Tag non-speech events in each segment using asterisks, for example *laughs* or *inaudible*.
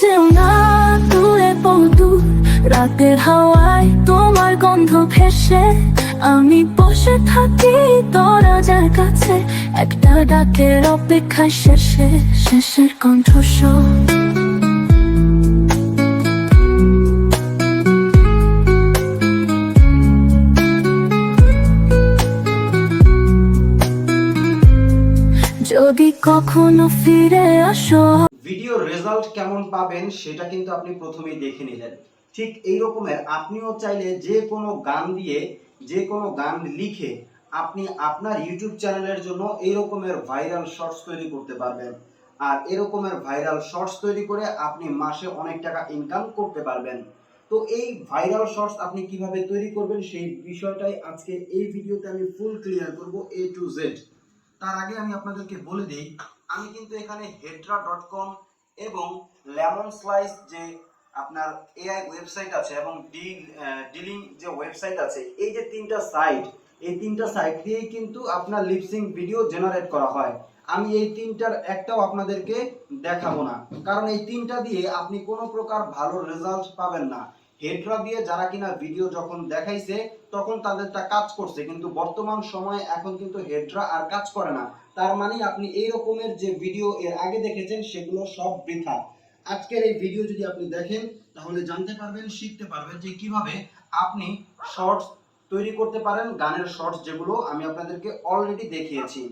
যেও না দূরে বহুদূর রাতের হাওয়ায় তোমার গন্ধ ভেসে। আমি বসে থাকি দরজার কাছে। একটা ডাকের অপেক্ষায় শেষে, শেষের কণ্ঠস্বর যদি কখনো ফিরে আসো ভিডিওর রেজাল্ট কেমন পাবেন সেটা কিন্তু আপনি প্রথমেই দেখে নিলেন। ঠিক এই রকমের আপনিও চাইলে যে কোনো গান দিয়ে, যে কোনো গান লিখে আপনি আপনার ইউটিউব চ্যানেলের জন্য এই রকমের ভাইরাল শর্টস তৈরি করতে পারবেন। আর এরকমের ভাইরাল শর্টস তৈরি করে আপনি মাসে অনেক টাকা ইনকাম করতে পারবেন। তো এই ভাইরাল শর্টস আপনি কীভাবে তৈরি করবেন সেই বিষয়টাই আজকে এই ভিডিওতে আমি ফুল ক্লিয়ার করব এ টু জেড তার আগে আমি আপনাদেরকে বলে দিই, আমি কিন্তু এখানে হেড্রা ডট কম এবং লেমন স্লাইস যে আপনার এআই ওয়েবসাইট আছে এবং ডিল ডিলিং যে ওয়েবসাইট আছে, এই যে তিনটা সাইট এই তিনটা সাইট দিয়েই কিন্তু আপনার লিপসিং ভিডিও জেনারেট করা হয়। আমি এই তিনটার একটাও আপনাদেরকে দেখাবো না। কারণ এই তিনটা দিয়ে আপনি কোনো প্রকার ভালো রেজাল্ট পাবেন না। হেডরা দিয়ে যারা কিনা ভিডিও যখন দেখাইছে তখন তাদেরটা কাজ করছে, কিন্তু বর্তমান সময়ে এখন কিন্তু হেডরা আর কাজ করে না। তার মানে আপনি এই রকমের যে ভিডিও এর আগে দেখেছেন, সেগুলো সব বৃথা। আজকের এই ভিডিও যদি আপনি দেখেন, তাহলে জানতে পারবেন, শিখতে পারবেন যে কীভাবে আপনি শর্টস তৈরি করতে পারেন, গানের শর্টস যেগুলো আমি আপনাদেরকে অলরেডি দেখিয়েছি।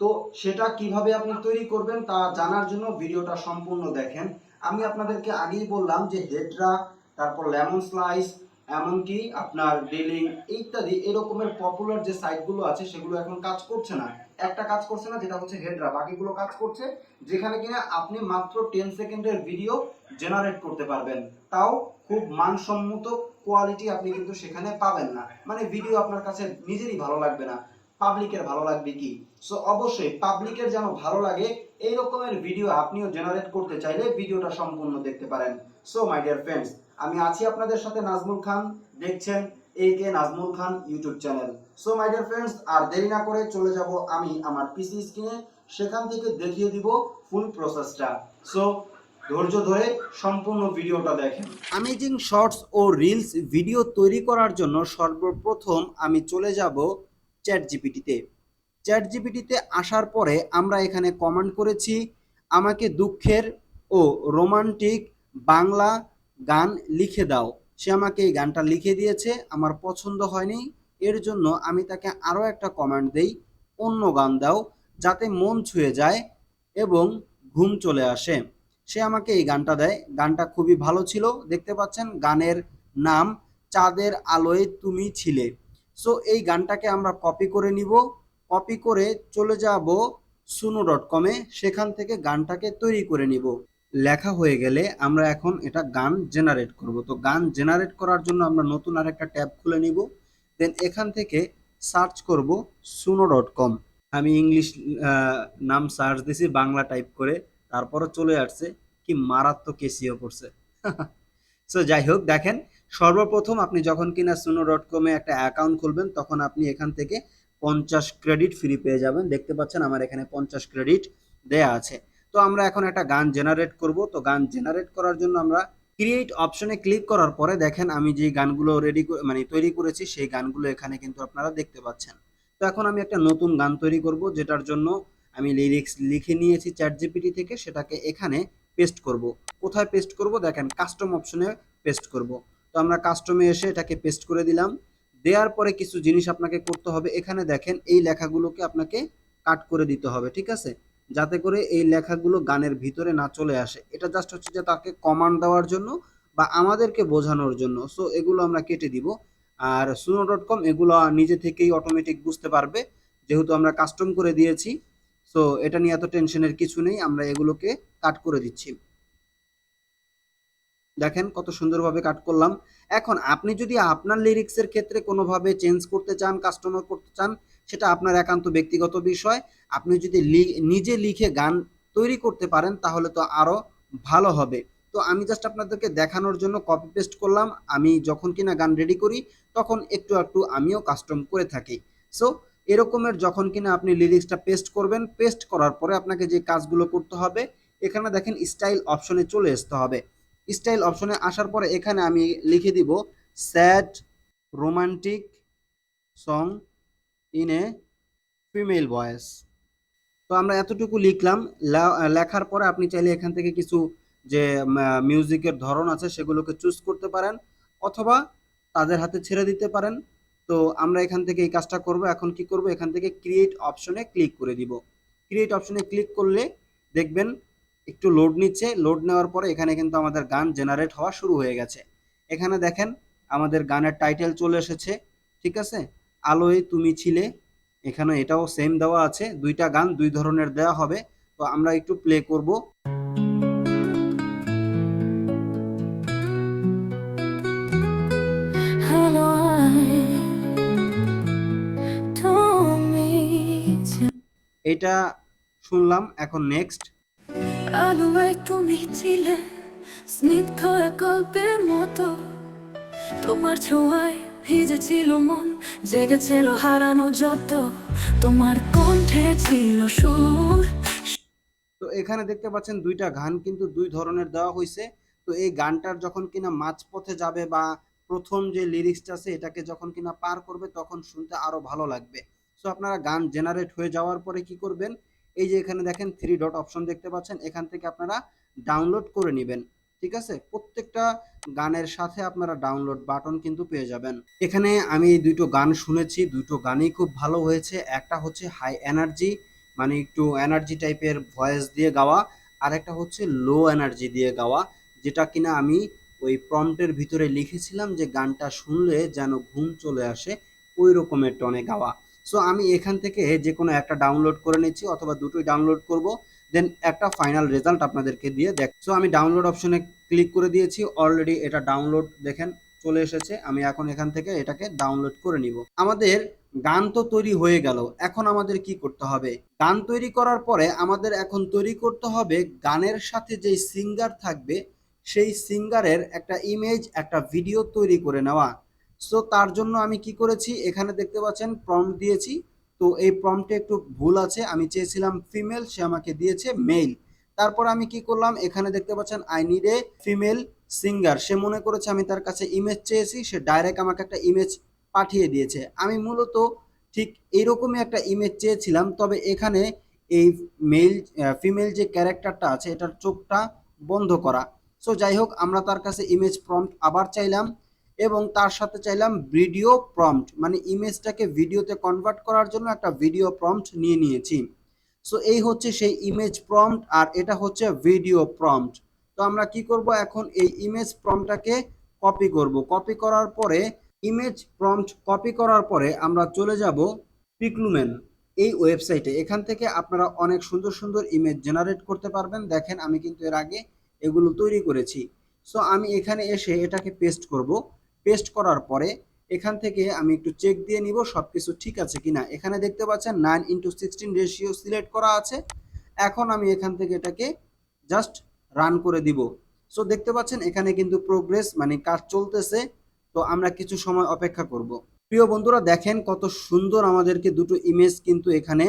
তো সেটা কীভাবে আপনি তৈরি করবেন, তা জানার জন্য ভিডিওটা সম্পূর্ণ দেখেন। আমি আপনাদেরকে আগেই বললাম যে হেডরা, তারপর লেমন স্লাইস এমনকি আপনার ডিলিং ইত্যাদি এরকমের পপুলার যে সাইটগুলো আছে, সেগুলো এখন কাজ করছে না। একটা কাজ করছে না, যেটা হচ্ছে হেডরা বাকিগুলো কাজ করছে, যেখানে কিনা আপনি মাত্র টেন সেকেন্ডের ভিডিও জেনারেট করতে পারবেন। তাও খুব মানসম্মত কোয়ালিটি আপনি কিন্তু সেখানে পাবেন না। মানে ভিডিও আপনার কাছে নিজেরই ভালো লাগবে না পাবলিকের ভালো লাগবে কি? সো অবশ্যই পাবলিকের যেন ভালো লাগে এই রকমের ভিডিও আপনিও জেনারেট করতে চাইলে ভিডিওটা সম্পূর্ণ দেখতে পারেন। সো মাই ডিয়ার ফ্রেন্ডস আমি আছি আপনাদের সাথে নাজমুল খান। দেখছেন এই কে Nazmul Khan YouTube channel so my dear friends আর দেরি না করে চলে যাব আমি আমার পিসি স্ক্রিনে সেখান থেকে দেখিয়ে দিব ফুল প্রসেসটা সো ধৈর্য ধরে সম্পূর্ণ ভিডিওটা দেখেন। অ্যামেজিং শর্টস ও রিলস ভিডিও তৈরি করার জন্য সর্বপ্রথম আমি চলে যাব চ্যাট জিপিটিতে চ্যাট জিপিটিতে আসার পরে আমরা এখানে কমান্ড করেছি, আমাকে দুঃখের ও রোমান্টিক বাংলা গান লিখে দাও। সে আমাকে এই গানটা লিখে দিয়েছে, আমার পছন্দ হয়নি, এর জন্য আমি তাকে আরও একটা কমেন্ট দেই, অন্য গান দাও, যাতে মন ছুঁয়ে যায় এবং ঘুম চলে আসে। সে আমাকে এই গানটা দেয়। গানটা খুবই ভালো ছিল। দেখতে পাচ্ছেন, গানের নাম চাঁদের আলোয় তুমি ছিলে। সো এই গানটাকে আমরা কপি করে নিব। কপি করে চলে যাব সুনো ডট কমে সেখান থেকে গানটাকে তৈরি করে নিব। লেখা হয়ে গেলে আমরা এখন এটা গান জেনারেট করব। তো গান জেনারেট করার জন্য আমরা নতুন আরেকটা ট্যাব খুলে নিব। দেন এখান থেকে সার্চ করব সুনো ডট কম আমি ইংলিশ নাম সার্চ দিছি, বাংলা টাইপ করে। তারপরে চলে আসছে, কি মারাত্মক এসিও করছে। *laughs* সো যাই হোক, দেখেন, সর্বপ্রথম আপনি যখন কিনা সুনো ডট কমে একটা অ্যাকাউন্ট খুলবেন, তখন আপনি এখান থেকে পঞ্চাশ ক্রেডিট ফ্রি পেয়ে যাবেন। দেখতে পাচ্ছেন, আমার এখানে পঞ্চাশ ক্রেডিট দেয়া আছে। তো আমরা এখন একটা গান জেনারেট করব। তো গান জেনারেট করার জন্য আমরা ক্রিয়েট অপশনে ক্লিক করার পরে দেখেন আমি যে গানগুলো রেডি মানে তৈরি করেছি, সেই গানগুলো এখানে কিন্তু আপনারা দেখতে পাচ্ছেন। তো এখন আমি একটা নতুন গান তৈরি করব, যেটার জন্য আমি লিরিক্স লিখে নিয়েছি চ্যাট জিপিটি থেকে, সেটাকে এখানে পেস্ট করব। কোথায় পেস্ট করব? দেখেন কাস্টম অপশনে পেস্ট করব। তো আমরা কাস্টমে এসে এটাকে পেস্ট করে দিলাম। দেওয়ার পরে কিছু জিনিস আপনাকে করতে হবে। এখানে দেখেন, এই লেখাগুলোকে আপনাকে কাট করে দিতে হবে, ঠিক আছে? যাতে করে এই লেখাগুলো গানের ভিতরে না চলে আসে। এটা জাস্ট হচ্ছে যে তাকে কমান্ড দেওয়ার জন্য বা আমাদেরকে বোঝানোর জন্য। সো এগুলো আমরা কেটে দিব। আর সুনো ডট কম এগুলো নিজে থেকেই অটোমেটিক বুঝতে পারবে। যেহেতু আমরা কাস্টম করে দিয়েছি সো এটা নিয়ে এত টেনশনের কিছু নেই। আমরা এগুলোকে কাট করে দিচ্ছি। দেখেন কত সুন্দরভাবে কাট করলাম। এখন আপনি যদি আপনার লিরিক্সের ক্ষেত্রে কোনোভাবে চেঞ্জ করতে চান কাস্টমার করতে চান সেটা আপনার একান্ত ব্যক্তিগত বিষয়। আপনি যদি নিজে লিখে গান তৈরি করতে পারেন, তাহলে তো আরও ভালো হবে। তো আমি জাস্ট আপনাদেরকে দেখানোর জন্য কপি পেস্ট করলাম। আমি যখন কিনা গান রেডি করি, তখন একটু একটু আমিও কাস্টম করে থাকি। সো এরকমের যখন কিনা আপনি লিরিক্সটা পেস্ট করবেন পেস্ট করার পরে আপনাকে যে কাজগুলো করতে হবে, এখানে দেখেন স্টাইল অপশনে চলে আসতে হবে। স্টাইল অপশনে আসার পরে এখানে আমি লিখে দিব sad romantic song in a female voice তো আমরা এতটুকু লিখলাম লেখার পরে আপনি চাইলে এখান থেকে কিছু যে মিউজিকের ধরন আছে সেগুলোকে চুজ করতে পারেন অথবা তাদের হাতে ছেড়ে দিতে পারেন। তো আমরা এখান থেকে এই কাজটা করব। এখন কি করব? এখান থেকে ক্রিয়েট অপশনে ক্লিক করে দিব। ক্রিয়েট অপশনে ক্লিক করলে দেখবেন একটু লোড নিচ্ছে। লোড নেওয়ার পরে এখানে কিন্তু আমাদের গান জেনারেট হওয়া শুরু হয়ে গেছে। এখানে দেখেন আমাদের গানের টাইটেল চলে এসেছে, ঠিক আছে? আলোয় তুমি ছিলে, এখানে এটাও সেম দেওয়া আছে, দুইটা গান দুই ধরনের দেওয়া হবে, তো আমরা একটু প্লে করব। এটা শুনলাম, এখন নেক্সট আলোয় তুমি ছিলে, স্নিগ্ধ গল্পের মতো, তোমার ছোঁয়ায় ভিজেছিল মন। জেগেছিল হারানো যত তোমার কণ্ঠে ছিল সুর। তো এখানে দেখতে পাচ্ছেন দুইটা গান, কিন্তু দুই ধরনের দেওয়া হয়েছে তো এই গানটার যখন কিনা মাঝপথে যাবে বা প্রথম যে লিরিক্সটা আছে, এটাকে যখন কিনা পার করবে, তখন শুনতে আরও ভালো লাগবে। সো আপনারা গান জেনারেট হয়ে যাওয়ার পরে কি করবেন? এই যে এখানে দেখেন থ্রি ডট অপশন দেখতে পাচ্ছেন। এখান থেকে আপনারা ডাউনলোড করে নেবেন। ঠিক আছে? প্রত্যেকটা গানের সাথে আপনারা ডাউনলোড বাটন কিন্তু পেয়ে যাবেন। এখানে আমি দুটো গান শুনেছি, দুটো গানই খুব ভালো হয়েছে। একটা হচ্ছে হাই এনার্জি মানে একটু এনার্জি টাইপের ভয়েস দিয়ে গাওয়া। আর একটা হচ্ছে লো এনার্জি দিয়ে গাওয়া, যেটা কিনা আমি ওই প্রম্পটের ভিতরে লিখেছিলাম যে গানটা শুনলে যেন ঘুম চলে আসে ওই রকমের টনে গাওয়া। সো আমি এখান থেকে যে কোনো একটা ডাউনলোড করে নিচ্ছি, অথবা দুটোই ডাউনলোড করব। দেন একটা ফাইনাল রেজাল্ট আপনাদেরকে দিয়ে দেখ সো আমি ডাউনলোড অপশনে ক্লিক করে দিয়েছি অলরেডি এটা ডাউনলোড দেখেন, চলে এসেছে, আমি এখন এখান থেকে এটাকে ডাউনলোড করে নিব। আমাদের গান তো তৈরি হয়ে গেল, এখন আমাদের কি করতে হবে? গান তৈরি করার পরে আমাদের এখন তৈরি করতে হবে গানের সাথে যেই সিঙ্গার থাকবে, সেই সিঙ্গারের একটা ইমেজ একটা ভিডিও তৈরি করে নেওয়া। সো তার জন্য আমি কি করেছি, এখানে দেখতে পাচ্ছেন প্রম্পট দিয়েছি তো এই প্রম্পটে একটু ভুল আছে। আমি চেয়েছিলাম ফিমেল সে আমাকে দিয়েছে মেল তারপর আমি কি করলাম? এখানে দেখতে পাচ্ছেন I need a female singer সে মনে করেছে আমি তার কাছে ইমেজ চেয়েছি, সে ডাইরেক্ট আমাকে একটা ইমেজ পাঠিয়ে দিয়েছে। আমি মূলত ঠিক এইরকমই একটা ইমেজ চেয়েছিলাম, তবে এখানে এই মেল ফিমেল যে ক্যারেক্টারটা আছে, এটার চোখটা বন্ধ করা। সো যাই হোক, আমরা তার কাছে ইমেজ প্রম্পট আবার চাইলাম। এবং তার সাথে চাইলাম ভিডিও প্রম্পট মানে ইমেজটাকে ভিডিওতে কনভার্ট করার জন্য একটা ভিডিও প্রম্পট নিয়ে নিয়েছি। সো এই হচ্ছে সেই ইমেজ প্রম্পট আর এটা হচ্ছে ভিডিও প্রম্পট তো আমরা কি করব এখন? এই ইমেজ প্রম্পটটাকে কপি করব। কপি করার পরে ইমেজ প্রম্পট কপি করার পরে আমরা চলে যাব পিকলুমেন এই ওয়েবসাইটে এখান থেকে আপনারা অনেক সুন্দর সুন্দর ইমেজ জেনারেট করতে পারবেন। দেখেন, আমি কিন্তু এর আগে এগুলো তৈরি করেছি। সো আমি এখানে এসে এটাকে পেস্ট করব। পেস্ট করার পরে এখান থেকে আমি একটু চেক দিয়ে নিব সব কিছু ঠিক আছে কিনা। এখানে দেখতে পাচ্ছেন nine into sixteen ratio select করা আছে। এখন আমি এখান থেকে এটাকে জাস্ট রান করে দিব। সো দেখতে পাচ্ছেন এখানে কিন্তু প্রোগ্রেস মানে কাজ চলতেছে। তো আমরা কিছু সময় অপেক্ষা করব। প্রিয় বন্ধুরা, দেখেন কত সুন্দর আমাদেরকে দুটো ইমেজ কিন্তু এখানে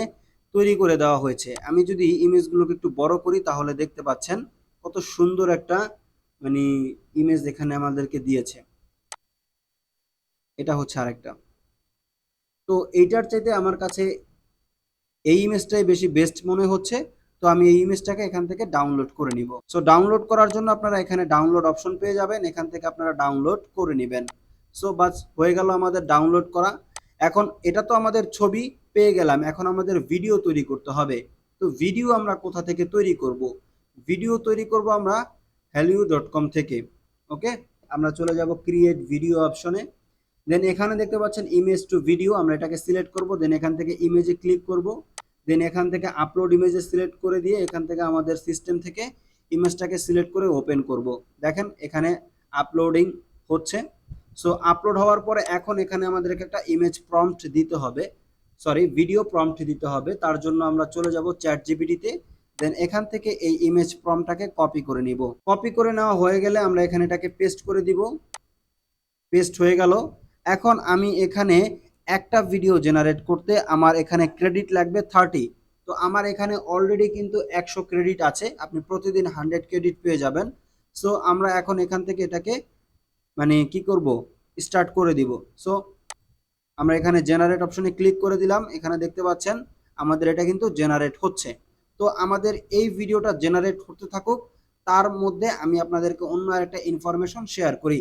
তৈরি করে দেওয়া হয়েছে। আমি যদি ইমেজগুলোকে একটু বড় করি, তাহলে দেখতে পাচ্ছেন কত সুন্দর একটা মানে ইমেজ এখানে আমাদেরকে দিয়েছে। এটা হচ্ছে আরেকটা। তো এইটার চাইতে আমার কাছে এই ইমেজটাই বেশি বেস্ট মনে হচ্ছে। তো আমি এই ইমেজটাকে এখান থেকে ডাউনলোড করে নিব। সো ডাউনলোড করার জন্য আপনারা এখানে ডাউনলোড অপশন পেয়ে যাবেন। এখান থেকে আপনারা ডাউনলোড করে নেবেন। সো বাস হয়ে গেল আমাদের ডাউনলোড করা। এখন এটা তো আমাদের ছবি পেয়ে গেলাম। এখন আমাদের ভিডিও তৈরি করতে হবে। তো ভিডিও আমরা কোথা থেকে তৈরি করব? ভিডিও তৈরি করব আমরা হ্যালিউ ডট কম থেকে। ওকে আমরা চলে যাব ক্রিয়েট ভিডিও অপশনে দেন এখানে দেখতে পাচ্ছেন ইমেজ টু ভিডিও আমরা এটাকে সিলেক্ট করব দেন এখান থেকে ইমেজে ক্লিক করব দেন এখান থেকে আপলোড ইমেজে সিলেক্ট করে দিয়ে এখান থেকে আমাদের সিস্টেম থেকে ইমেজটাকে সিলেক্ট করে ওপেন করব। দেখেন এখানে আপলোডিং হচ্ছে। সো আপলোড হওয়ার পরে এখন এখানে আমাদেরকে একটা ইমেজ প্রম্পট দিতে হবে। সরি ভিডিও প্রম্পট দিতে হবে। তার জন্য আমরা চলে যাব চ্যাট জিপিটিতে দেন এখান থেকে এই ইমেজ প্রম্পটটাকে কপি করে নিব। কপি করে নেওয়া হয়ে গেলে আমরা এখানে এটাকে পেস্ট করে দিব। পেস্ট হয়ে গেল। এখন আমি এখানে একটা ভিডিও জেনারেট করতে আমার এখানে ক্রেডিট লাগবে থার্টি তো আমার এখানে অলরেডি কিন্তু একশো ক্রেডিট আছে, আপনি প্রতিদিন হান্ড্রেড ক্রেডিট পেয়ে যাবেন। সো আমরা এখন এখান থেকে এটাকে মানে কি করব? স্টার্ট করে দিব। সো আমরা এখানে জেনারেট অপশনে ক্লিক করে দিলাম, এখানে দেখতে পাচ্ছেন আমাদের এটা কিন্তু জেনারেট হচ্ছে। তো আমাদের এই ভিডিওটা জেনারেট হতে থাকুক, তার মধ্যে আমি আপনাদেরকে অন্য একটা ইনফরমেশন শেয়ার করি।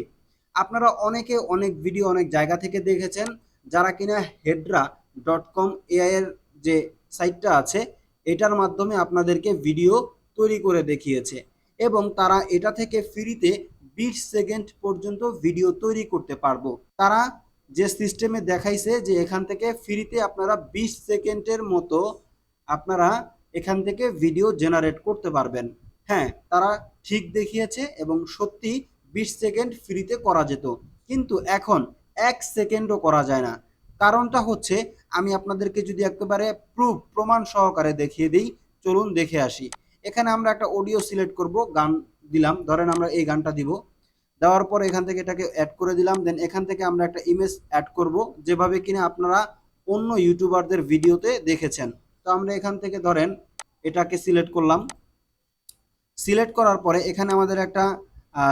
আপনারা অনেকে অনেক ভিডিও অনেক জায়গা থেকে দেখেছেন যারা কিনা হেডরা ডট কম এআইয়ের যে সাইটটা আছে, এটার মাধ্যমে আপনাদেরকে ভিডিও তৈরি করে দেখিয়েছে এবং তারা এটা থেকে ফ্রিতে বিশ সেকেন্ড পর্যন্ত ভিডিও তৈরি করতে পারব। তারা যে সিস্টেমে দেখাইছে যে এখান থেকে ফ্রিতে আপনারা বিশ সেকেন্ডের মতো আপনারা এখান থেকে ভিডিও জেনারেট করতে পারবেন। হ্যাঁ তারা ঠিক দেখিয়েছে এবং সত্যি বিশ সেকেন্ড ফ্রিতে করা যেত। কিন্তু এখন এক সেকেন্ডও করা যায় না। কারণটা হচ্ছে, আমি আপনাদেরকে যদি একেবারে প্রুফ প্রমাণ সহকারে দেখিয়ে দিই, চলুন দেখে আসি। এখানে আমরা একটা অডিও সিলেক্ট করব, গান দিলাম। ধরেন আমরা এই গানটা দিব। দেওয়ার পর এখান থেকে এটাকে অ্যাড করে দিলাম। দেন এখান থেকে আমরা একটা ইমেজ অ্যাড করব, যেভাবে কিনা আপনারা অন্য ইউটিউবারদের ভিডিওতে দেখেছেন। তো আমরা এখান থেকে ধরেন, এটাকে সিলেক্ট করলাম। সিলেক্ট করার পরে এখানে আমাদের একটা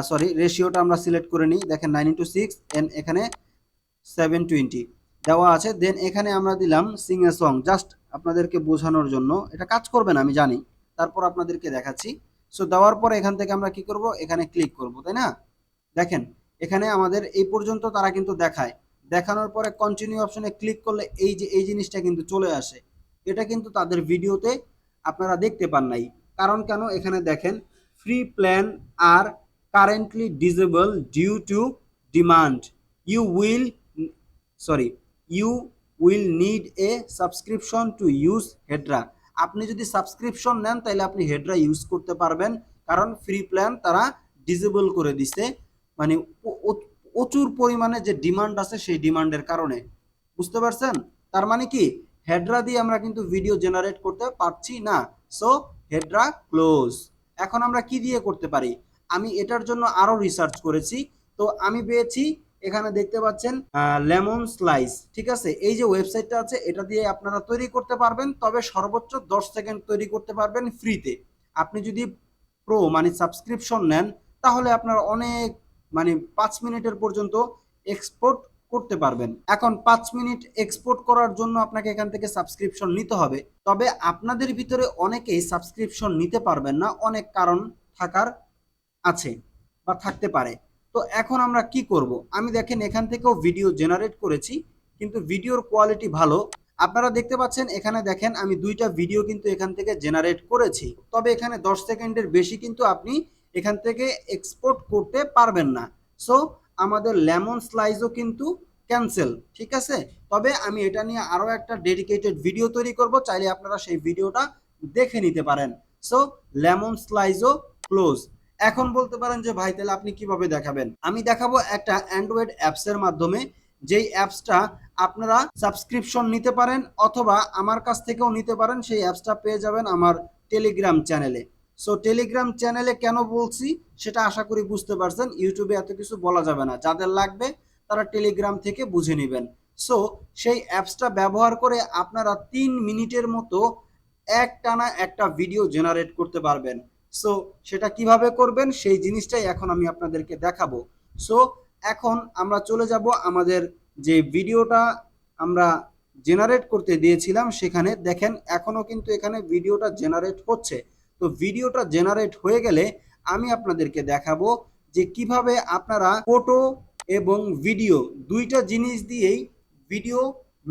সরি রেশিওটা আমরা সিলেক্ট করে নিই। দেখেন নাইন ইন্টু সিক্স এন এখানে সেভেন টোয়েন্টি দেওয়া আছে। দেন এখানে আমরা দিলাম সিং এ সং জাস্ট আপনাদেরকে বোঝানোর জন্য। এটা কাজ করবে না, আমি জানি। তারপর আপনাদেরকে দেখাচ্ছি। সো দেওয়ার পরে এখান থেকে আমরা কি করব? এখানে ক্লিক করব, তাই না? দেখেন, এখানে আমাদের এই পর্যন্ত তারা কিন্তু দেখায়। দেখানোর পরে কন্টিনিউ অপশনে ক্লিক করলে এই যে, এই জিনিসটা কিন্তু চলে আসে। এটা কিন্তু তাদের ভিডিওতে আপনারা দেখতে পান নাই। কারণ কেন? এখানে দেখেন ফ্রি প্ল্যান আর currently disable due to demand you will sorry you will need a subscription to use হেডরা আপনি যদি সাবস্ক্রিপশন নেন, তাহলে আপনি হেডরা ইউজ করতে পারবেন। কারণ ফ্রি প্ল্যান তারা ডিজেবল করে দিছে। মানে প্রচুর পরিমাণে যে ডিমান্ড আছে, সেই ডিমান্ডের কারণে। বুঝতে পারছেন? তার মানে কি? হেডরা দিয়ে আমরা কিন্তু ভিডিও জেনারেট করতে পারছি না। সো হেডরা ক্লোজ এখন আমরা কি দিয়ে করতে পারি? আমি এটার জন্য আরও রিসার্চ করেছি। তো আমি পেয়েছি, এখানে দেখতে পাচ্ছেন লেমন স্লাইস ঠিক আছে? এই যে ওয়েবসাইটটা আছে, এটা দিয়ে আপনারা তৈরি করতে পারবেন, তবে সর্বোচ্চ দশ সেকেন্ড তৈরি করতে পারবেন ফ্রিতে আপনি যদি প্রো মানে সাবস্ক্রিপশন নেন, তাহলে আপনার অনেক মানে পাঁচ মিনিটের পর্যন্ত এক্সপোর্ট করতে পারবেন। এখন পাঁচ মিনিট এক্সপোর্ট করার জন্য আপনাকে এখান থেকে সাবস্ক্রিপশন নিতে হবে। তবে আপনাদের ভিতরে অনেকেই সাবস্ক্রিপশন নিতে পারবেন না, অনেক কারণ থাকার আছে বা থাকতে পারে। তো এখন আমরা কি করব? আমি দেখেন এখান থেকেও ভিডিও জেনারেট করেছি, কিন্তু ভিডিওর কোয়ালিটি ভালো। আপনারা দেখতে পাচ্ছেন এখানে দেখেন আমি দুইটা ভিডিও কিন্তু এখান থেকে জেনারেট করেছি। তবে এখানে দশ সেকেন্ডের বেশি কিন্তু আপনি এখান থেকে এক্সপোর্ট করতে পারবেন না। সো আমাদের লেমন স্লাইজও কিন্তু ক্যান্সেল ঠিক আছে? তবে আমি এটা নিয়ে আরও একটা ডেডিকেটেড ভিডিও তৈরি করব, চাইলে আপনারা সেই ভিডিওটা দেখে নিতে পারেন। সো লেমন স্লাইজও ক্লোজ এখন বলতে পারেন যে, ভাই, তাহলে আপনি কীভাবে দেখাবেন? আমি দেখাবো একটা অ্যান্ড্রয়েড অ্যাপসের মাধ্যমে, যেই অ্যাপসটা আপনারা সাবস্ক্রিপশন নিতে পারেন অথবা আমার কাছ থেকেও নিতে পারেন, সেই অ্যাপসটা পেয়ে যাবেন আমার টেলিগ্রাম চ্যানেলে সো টেলিগ্রাম চ্যানেলে কেন বলছি, সেটা আশা করি বুঝতে পারছেন। ইউটিউবে এত কিছু বলা যাবে না। যাদের লাগবে, তারা টেলিগ্রাম থেকে বুঝে নেবেন। সো সেই অ্যাপসটা ব্যবহার করে আপনারা তিন মিনিটের মতো এক টানা একটা ভিডিও জেনারেট করতে পারবেন। সো সেটা কীভাবে করবেন? সেই জিনিসটাই এখন আমি আপনাদেরকে দেখাবো। সো এখন আমরা চলে যাব আমাদের যে ভিডিওটা আমরা জেনারেট করতে দিয়েছিলাম সেখানে। দেখেন, এখনও কিন্তু এখানে ভিডিওটা জেনারেট হচ্ছে। তো ভিডিওটা জেনারেট হয়ে গেলে আমি আপনাদেরকে দেখাবো যে কীভাবে আপনারা ফটো এবং ভিডিও দুইটা জিনিস দিয়েই ভিডিও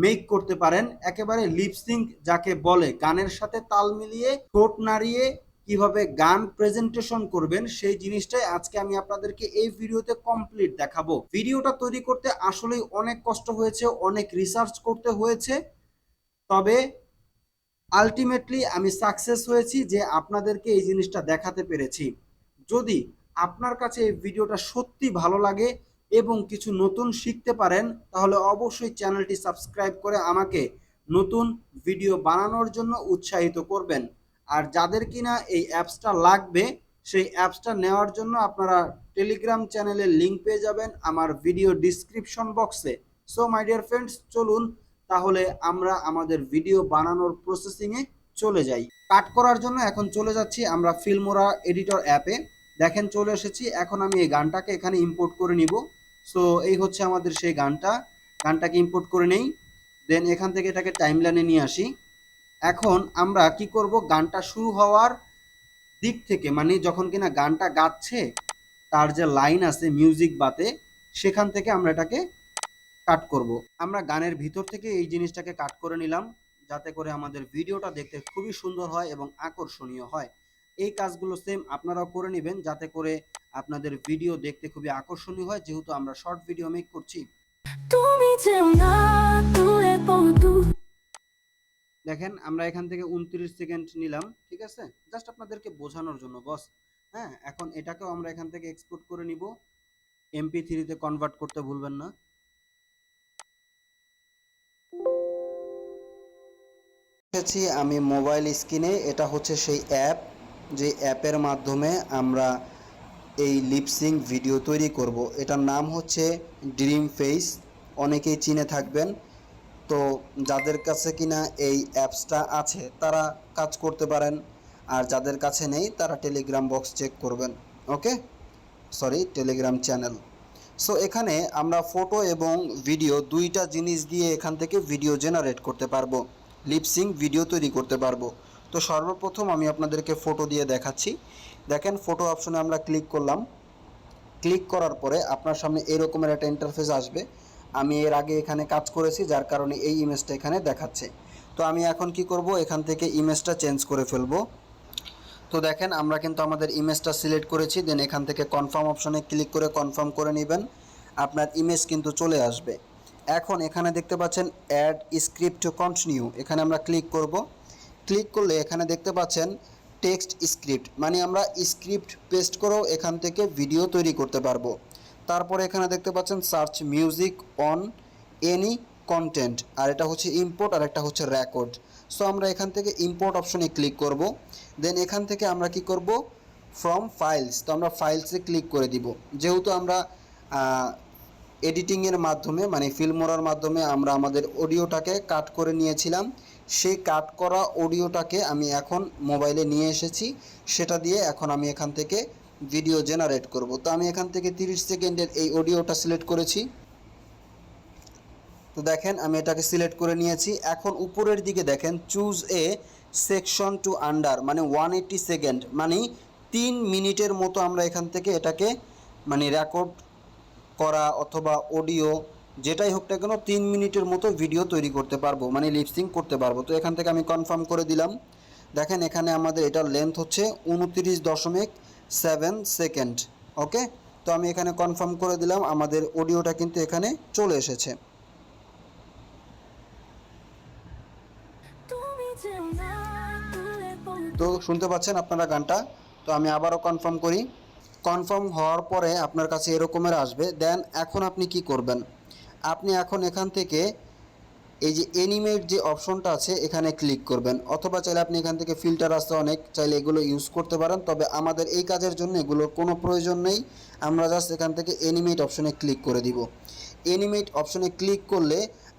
মেক করতে পারেন। একেবারে লিপসিঙ্ক যাকে বলে, গানের সাথে তাল মিলিয়ে, ঠোঁট নাড়িয়ে কীভাবে গান প্রেজেন্টেশন করবেন সেই জিনিসটাই আজকে আমি আপনাদেরকে এই ভিডিওতে কমপ্লিট দেখাবো। ভিডিওটা তৈরি করতে আসলেই অনেক কষ্ট হয়েছে, অনেক রিসার্চ করতে হয়েছে। তবে আলটিমেটলি আমি সাকসেস হয়েছি যে আপনাদেরকে এই জিনিসটা দেখাতে পেরেছি। যদি আপনার কাছে এই ভিডিওটা সত্যি ভালো লাগে এবং কিছু নতুন শিখতে পারেন, তাহলে অবশ্যই চ্যানেলটি সাবস্ক্রাইব করে আমাকে নতুন ভিডিও বানানোর জন্য উৎসাহিত করবেন। আর যাদের কিনা এই অ্যাপসটা লাগবে, সেই অ্যাপসটা নেওয়ার জন্য আপনারা টেলিগ্রাম চ্যানেলের লিংক পেয়ে যাবেন আমার ভিডিও ডিসক্রিপশন বক্সে সো মাই ডিয়ার ফ্রেন্ডস চলুন তাহলে আমরা আমাদের ভিডিও বানানোর প্রসেসিংয়ে চলে যাই। কাট করার জন্য এখন চলে যাচ্ছি আমরা ফিল্মোরা এডিটর অ্যাপে দেখেন, চলে এসেছি। এখন আমি এই গানটাকে এখানে ইম্পোর্ট করে নিব। সো এই হচ্ছে আমাদের সেই গানটা। গানটাকে ইম্পোর্ট করে নেই। দেন এখান থেকে এটাকে টাইমলাইনে নিয়ে আসি। এখন আমরা কি করব? গানটা শুরু হওয়ার দিক থেকে মানে যখন কিনা গানটা গাচ্ছে, তার যে লাইন আছে মিউজিক বাতে, সেখান থেকে আমরা এটাকে কাট করব। আমরা গানের ভিতর থেকে এই জিনিসটাকে কাট করে নিলাম, যাতে করে আমাদের ভিডিওটা দেখতে খুবই সুন্দর হয় এবং আকর্ষণীয় হয়। এই কাজগুলো সেম আপনারাও করে নেবেন, যাতে করে আপনাদের ভিডিও দেখতে খুবই আকর্ষণীয় হয়। যেহেতু আমরা শর্ট ভিডিও মেক করছি। তুমি যেও না দূরে। বহু দেখেন, আমরা এখান থেকে উনত্রিশ সেকেন্ড নিলাম, ঠিক আছে? জাস্ট আপনাদেরকে বোঝানোর জন্য বস হ্যাঁ এখন এটাকেও আমরা এখান থেকে এক্সপোর্ট করে নিব। এমপি থ্রিতে কনভার্ট করতে ভুলবেন না। এসেছি আমি মোবাইল স্ক্রিনে এটা হচ্ছে সেই অ্যাপ যে অ্যাপের মাধ্যমে আমরা এই লিপসিং ভিডিও তৈরি করব। এটার নাম হচ্ছে ড্রিম ফেস অনেকেই চিনে থাকবেন। তো যাদের কাছে কিনা এই অ্যাপসটা আছে, তারা কাজ করতে পারেন। আর যাদের কাছে নেই, তারা টেলিগ্রাম বক্স চেক করবেন। Okay sorry Telegram channel so এখানে আমরা ফটো এবং ভিডিও দুইটা জিনিস দিয়ে এখান থেকে ভিডিও জেনারেট করতে পারব। লিপসিং ভিডিও তৈরি করতে পারব। তো সর্বপ্রথম আমি আপনাদেরকে ফটো দিয়ে দেখাচ্ছি। দেখেন ফটো অপশনে আমরা ক্লিক করলাম। ক্লিক করার পরে আপনার সামনে এরকমের একটা ইন্টারফেস আসবে। আমি এর আগে এখানে কাজ করেছি, যার কারণে এই ইমেজটা এখানে দেখাচ্ছে। তো আমি এখন কি করব? এখান থেকে ইমেজটা চেঞ্জ করে ফেলব। তো দেখেন, আমরা কিন্তু আমাদের ইমেজটা সিলেক্ট করেছি দেন এখান থেকে কনফার্ম অপশনে ক্লিক করে কনফার্ম করে নেবেন। আপনার ইমেজ কিন্তু চলে আসবে। এখন এখানে দেখতে পাচ্ছেন অ্যাড স্ক্রিপ্ট কন্টিনিউ এখানে আমরা ক্লিক করব। ক্লিক করলে এখানে দেখতে পাচ্ছেন টেক্সট স্ক্রিপ্ট মানে আমরা স্ক্রিপ্ট পেস্ট করেও এখান থেকে ভিডিও তৈরি করতে পারব। তারপরে এখানে দেখতে পাচ্ছেন search music on any content, আর এটা হচ্ছে ইম্পোর্ট আর একটা হচ্ছে রেকর্ড। সো আমরা এখান থেকে ইম্পোর্ট অপশনে ক্লিক করব। দেন এখান থেকে আমরা কি করব? ফ্রম ফাইলস, তো আমরা ফাইলসে ক্লিক করে দিব। যেহেতু আমরা এডিটিংয়ের মাধ্যমে মানে ফিল্ম ফিল্মোরার মাধ্যমে আমরা আমাদের অডিওটাকে কাট করে নিয়েছিলাম, সেই কাট করা অডিওটাকে আমি এখন মোবাইলে নিয়ে এসেছি। সেটা দিয়ে এখন আমি এখান থেকে ভিডিও জেনারেট করব। তো আমি এখান থেকে 30 সেকেন্ডের এই অডিওটা সিলেক্ট করেছি। তো দেখেন, আমি এটাকে সিলেক্ট করে নিয়েছি। এখন উপরের দিকে দেখেন choose a section to under মানে ওয়ান এইট্টি সেকেন্ড মানে তিন মিনিটের মতো আমরা এখান থেকে এটাকে মানে রেকর্ড করা অথবা অডিও যেটাই হোক না কেন, তিন মিনিটের মতো ভিডিও তৈরি করতে পারব মানে লিপসিং করতে পারব। তো এখান থেকে আমি কনফার্ম করে দিলাম। দেখেন, এখানে আমাদের এটার লেন্থ হচ্ছে উনত্রিশ দশমিক সেভেন সেকেন্ড ওকে তো আমি এখানে কনফার্ম করে দিলাম আমাদের অডিওটা কিন্তু এখানে চলে এসেছে। তো শুনতে পাচ্ছেন আপনারা গানটা? তো আমি আবারও কনফার্ম করি। কনফার্ম হওয়ার পরে আপনার কাছে এরকমের আসবে। দেন এখন আপনি কি করবেন? আপনি এখন এখান থেকে এই যে এনিমেট যে অপশনটা আছে, এখানে ক্লিক করবেন। অথবা চাইলে আপনি এখান থেকে ফিল্টার আছে অনেক, চাইলে এগুলো ইউজ করতে পারেন। তবে আমাদের এই কাজের জন্য এগুলোর কোনো প্রয়োজন নেই। আমরা জাস্ট এখান থেকে এনিমেট অপশনে ক্লিক করে দিব। এনিমেট অপশনে ক্লিক করলে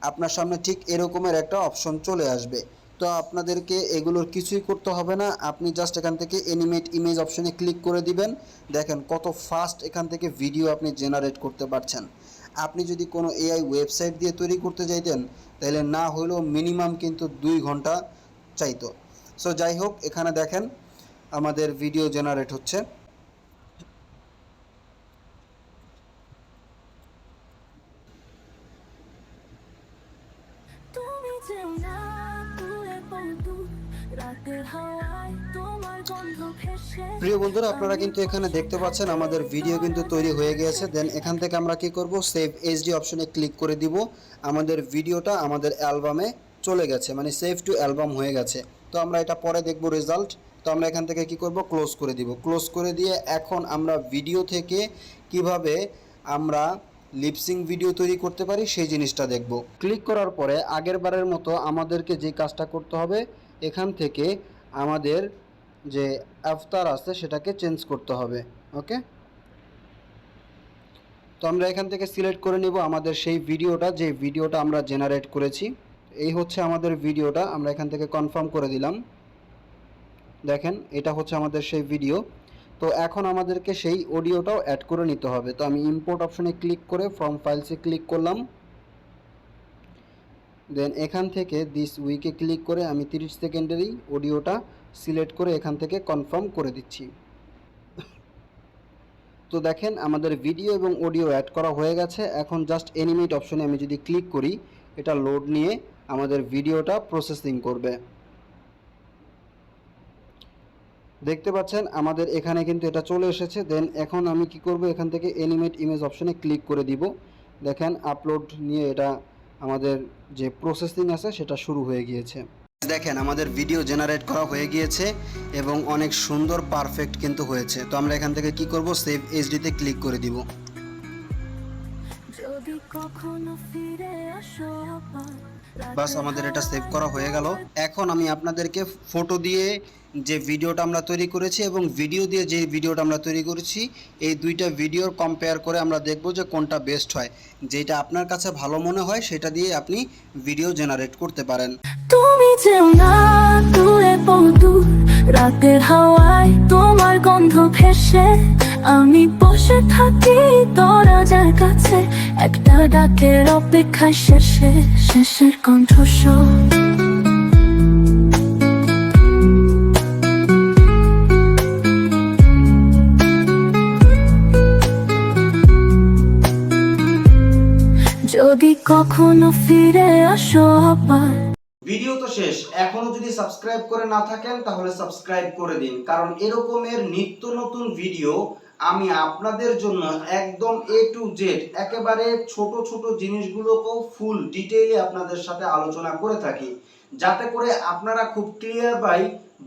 আপনার সামনে ঠিক এরকমের একটা অপশন চলে আসবে। তো আপনাদেরকে এগুলোর কিছুই করতে হবে না। আপনি জাস্ট এখান থেকে এনিমেট ইমেজ অপশনে ক্লিক করে দিবেন। দেখেন কত ফাস্ট এখান থেকে ভিডিও আপনি জেনারেট করতে পারছেন। আপনি যদি কোনো এআই ওয়েবসাইট দিয়ে তৈরি করতে চাইতেন তাহলে না হলেও মিনিমাম কিন্তু দুই ঘণ্টা চাইতো। সো যাই হোক, এখানে দেখেন, আমাদের ভিডিও জেনারেট হচ্ছে। বন্ধুরা, আপনারা কিন্তু এখানে দেখতে পাচ্ছেন আমাদের ভিডিও কিন্তু তৈরি হয়ে গিয়েছে। দেন এখান থেকে আমরা কি করব? সেভ এইচডি অপশনে ক্লিক করে দিব। আমাদের ভিডিওটা আমাদের অ্যালবামে চলে গেছে মানে সেভ টু অ্যালবাম হয়ে গেছে। তো আমরা এটা পরে দেখব রেজাল্ট তো আমরা এখান থেকে কি করব? ক্লোজ করে দিব। ক্লোজ করে দিয়ে এখন আমরা ভিডিও থেকে কীভাবে আমরা লিপসিং ভিডিও তৈরি করতে পারি, সেই জিনিসটা দেখব। ক্লিক করার পরে আগের বারের মতো আমাদেরকে যে কাজটা করতে হবে, এখান থেকে আমাদের যে আফতার আছে সেটাকে চেঞ্জ করতে হবে ওকে তো আমরা এখান থেকে সিলেক্ট করে নিব আমাদের সেই ভিডিওটা যে ভিডিওটা আমরা জেনারেট করেছি। এই হচ্ছে আমাদের ভিডিওটা আমরা এখান থেকে কনফার্ম করে দিলাম। দেখেন, এটা হচ্ছে আমাদের সেই ভিডিও তো এখন আমাদেরকে সেই অডিওটাও অ্যাড করে নিতে হবে। তো আমি ইম্পোর্ট অপশনে ক্লিক করে ফ্রম ফাইলসে ক্লিক করলাম। দেন এখান থেকে দিস উইকে ক্লিক করে আমি তিরিশ সেকেন্ডেরই অডিওটা সিলেক্ট করে এখান থেকে কনফার্ম করে দিচ্ছি। তো দেখেন, আমাদের ভিডিও এবং অডিও অ্যাড করা হয়ে গেছে। এখন জাস্ট এনিমেট অপশনে আমি যদি ক্লিক করি, এটা লোড নিয়ে আমাদের ভিডিওটা প্রসেসিং করবে। দেখতে পাচ্ছেন, আমাদের এখানে কিন্তু এটা চলে এসেছে। দেন এখন আমি কি করব? এখান থেকে এনিমেট ইমেজ অপশনে ক্লিক করে দিব। দেখেন আপলোড নিয়ে এটা আমাদের যে প্রসেসিং আছে, সেটা শুরু হয়ে গিয়েছে। দেখেন, আমাদের ভিডিও জেনারেট করা হয়ে গিয়েছে এবং অনেক সুন্দর পারফেক্ট কিন্তু হয়েছে। তো আমরা এখান থেকে কি করব? সেভ এইচডিতে ক্লিক করে দিব। যদি কখনো ফিরে আসো বাস আমাদের এটা সেভ করা হয়ে গেল। এখন আমি আপনাদেরকে ফটো দিয়ে যে ভিডিওটা আমরা তৈরি করেছি এবং ভিডিও দিয়ে যে ভিডিওটা আমরা তৈরি করেছি, এই দুইটা ভিডিওর কম্পেয়ার করে আমরা দেখব যে কোনটা বেস্ট হয়। যেটা আপনার কাছে ভালো মনে হয়, সেটা দিয়ে আপনি ভিডিও জেনারেট করতে পারেন। তুমি রাতের হাওয়ায় তোমার গন্ধ ভেসে আমি বসে থাকি দরজার কাছে। একটা ডাকের অপেক্ষায় শেষে, শেষের কণ্ঠস্বর। যদি কখনো ফিরে আসো আবার। ভিডিও তো শেষ। এখনও যদি সাবস্ক্রাইব করে না থাকেন, তাহলে সাবস্ক্রাইব করে দিন। কারণ এরকমের নিত্য নতুন ভিডিও আমি আপনাদের জন্য একদম এ টু জেড একেবারে ছোট ছোট জিনিসগুলোকেও ফুল ডিটেইলে আপনাদের সাথে আলোচনা করে থাকি। যাতে করে আপনারা খুব ক্লিয়ার বাই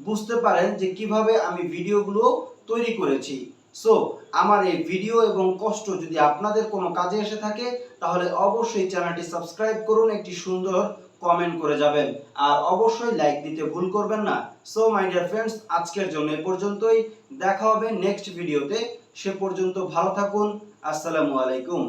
বুঝতে পারেন যে কীভাবে আমি ভিডিওগুলো তৈরি করেছি। সো আমার এই ভিডিও এবং কষ্ট যদি আপনাদের কোনো কাজে এসে থাকে, তাহলে অবশ্যই চ্যানেলটি সাবস্ক্রাইব করুন, একটি সুন্দর কমেন্ট করে যাবেন। আর অবশ্যই লাইক দিতে ভুল করবেন না। সো মাই ডিয়ার ফ্রেন্ডস আজকের জন্য এ পর্যন্তই। দেখা হবে নেক্সট ভিডিওতে সে পর্যন্ত ভালো থাকুন। আসসালামু আলাইকুম।